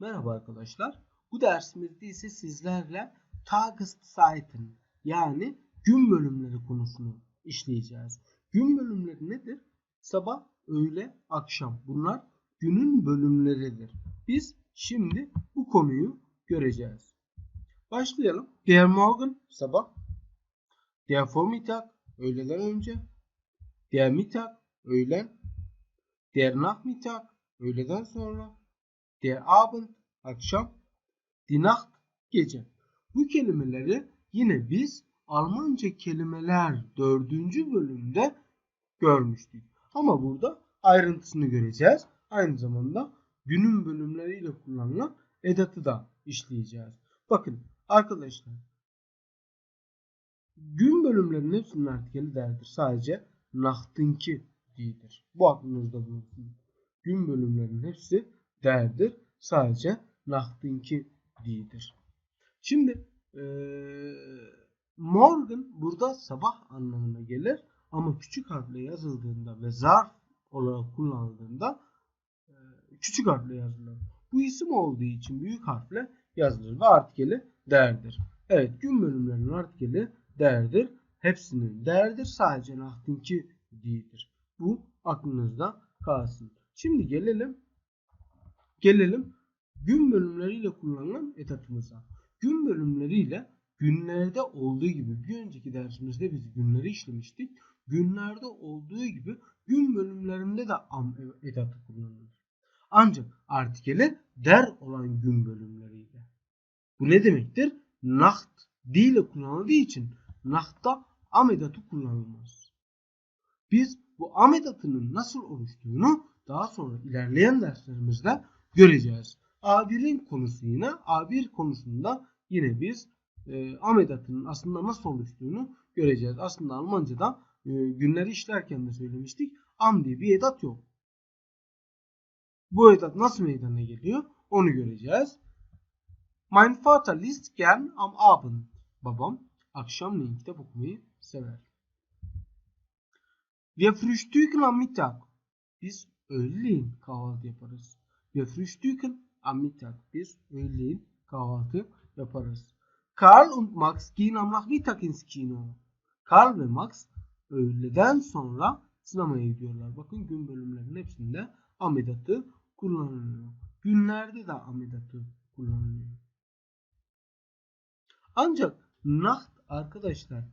Merhaba arkadaşlar. Bu dersimizde ise sizlerle Tageszeiten yani gün bölümleri konusunu işleyeceğiz. Gün bölümleri nedir? Sabah, öğle, akşam. Bunlar günün bölümleridir. Biz şimdi bu konuyu göreceğiz. Başlayalım. Der Morgen sabah. Der Vormittag öğleden önce. Der Mittag öğlen. Der Nachmittag öğleden sonra. Der Abend akşam. Die Nacht gece. Bu kelimeleri yine biz Almanca kelimeler dördüncü bölümde görmüştük. Ama burada ayrıntısını göreceğiz. Aynı zamanda günün bölümleriyle kullanılan edatı da işleyeceğiz. Bakın arkadaşlar gün bölümlerinin hepsinin artikeli derdir. Sadece nacht'ınki değildir. Bu aklınızda bulunsun. Gün bölümlerinin hepsi derdir. Sadece nacht'ınki değildir. Şimdi ee, morgen burada sabah anlamına gelir ama küçük harfle yazıldığında ve zarf olarak kullanıldığında e, küçük harfle yazılır. Bu isim olduğu için büyük harfle yazılır ve artikeli derdir. Evet gün bölümlerinin artikeli derdir. Hepsinin derdir. Sadece nahdinki değildir. Bu aklınızda kalsın. Şimdi gelelim gelelim gün bölümleriyle kullanılan etatımıza. Gün bölümleriyle günlerde olduğu gibi bir önceki dersimizde biz günleri işlemiştik. Günlerde olduğu gibi gün bölümlerinde de am edatı kullanılır. Ancak artikeli der olan gün bölümleriyle. Bu ne demektir? Nacht ile kullanıldığı için nahtta am edatı kullanılmaz. Biz bu am edatının nasıl oluştuğunu daha sonra ilerleyen derslerimizde göreceğiz. A1'in konusu yine A1 konusunda yine biz e, am edatının aslında nasıl oluştuğunu göreceğiz. Aslında Almanca'da e, günleri işlerken de söylemiştik. Am diye bir edat yok. Bu edat nasıl meydana geliyor onu göreceğiz. Mein Vater liest gern am Abend. Babam akşamleyin kitap okumayı sever. Wir frühstücken am Mittag. Biz öğleyin kahvaltı yaparız. Wir frühstücken am Mittag. Biz öğleyin kahvaltı yaparız. Karl und Max gehen am Nachmittag ins Kino. Karl ve Max öğleden sonra sinemaya gidiyorlar. Bakın gün bölümlerinin hepsinde amidatı kullanılıyor. Günlerde de amidatı kullanılıyor. Ancak Nacht arkadaşlar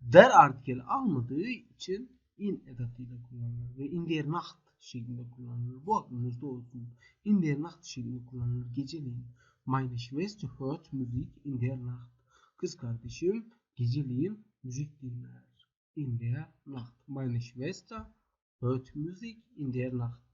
der artikel almadığı için in edatıyla kullanılır ve in der Nacht şeklinde kullanılır. Bu aklınızda olsun. In der Nacht şeklinde kullanılır. Geceleyin. Meine Schwester hört Musik in der Nacht. Kız kardeşim geceleyin müzik dinler. In der Nacht. Meine Schwester hört Musik in der Nacht.